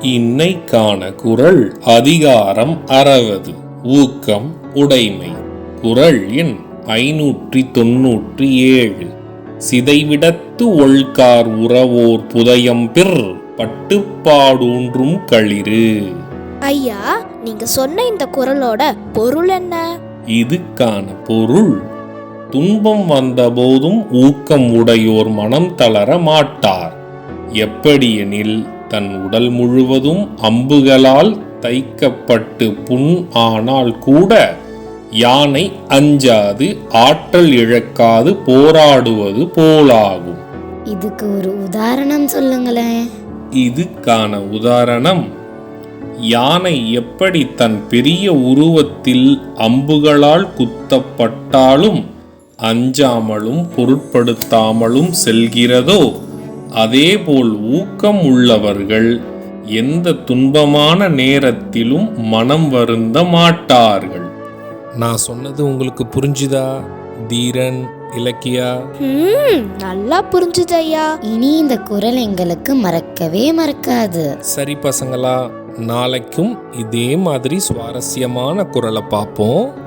இன்னைக்கான குரல் அதிகாரம் அறுபது. ஊக்கம் உடைமை. குரல் எண் ஐநூற்றி தொன்னூற்றி ஏழு சிதைவிடத்து ஒழ்கார் உறவோர் புதயம்பிற் பட்டுப்பாடூன்றும் களிறு. ஐயா நீங்க சொன்ன இந்த குரலோட பொருள் என்ன? இதுக்கான பொருள் துன்பம் வந்தபோதும் ஊக்கம் உடையோர் மனம் தளர மாட்டார். எப்படியெனில் தன் உடல் முழுவதும் அம்புகளால் தைக்கப்பட்டு புண் ஆனால் கூட யானை அஞ்சாது ஆற்றல் இழக்காது போராடுவது போலாகும். இதுக்கு ஒரு உதாரணம் சொல்லுங்களேன். இதுக்கான உதாரணம் யானை எப்படி தன் பெரிய உருவத்தில் அம்புகளால் குத்தப்பட்டாலும் அஞ்சாமலும் பொருட்படுத்தாமலும் செல்கிறதோ அதேபோல் ஊக்கம் உள்ளவர்கள் எந்த துன்பமான நேரத்திலும் மனம் வருந்த மாட்டார்கள். நான் சொன்னது உங்களுக்கு புரிஞ்சுதா தீரன் இலக்கியா? ம் நல்லா புரிஞ்சுது ஐயா இனி இந்த குரல் எங்களுக்கு மறக்கவே மறக்காது. சரி பசங்களா நாளைக்கும் இதே மாதிரி சுவாரஸ்யமான குரலை பார்ப்போம்.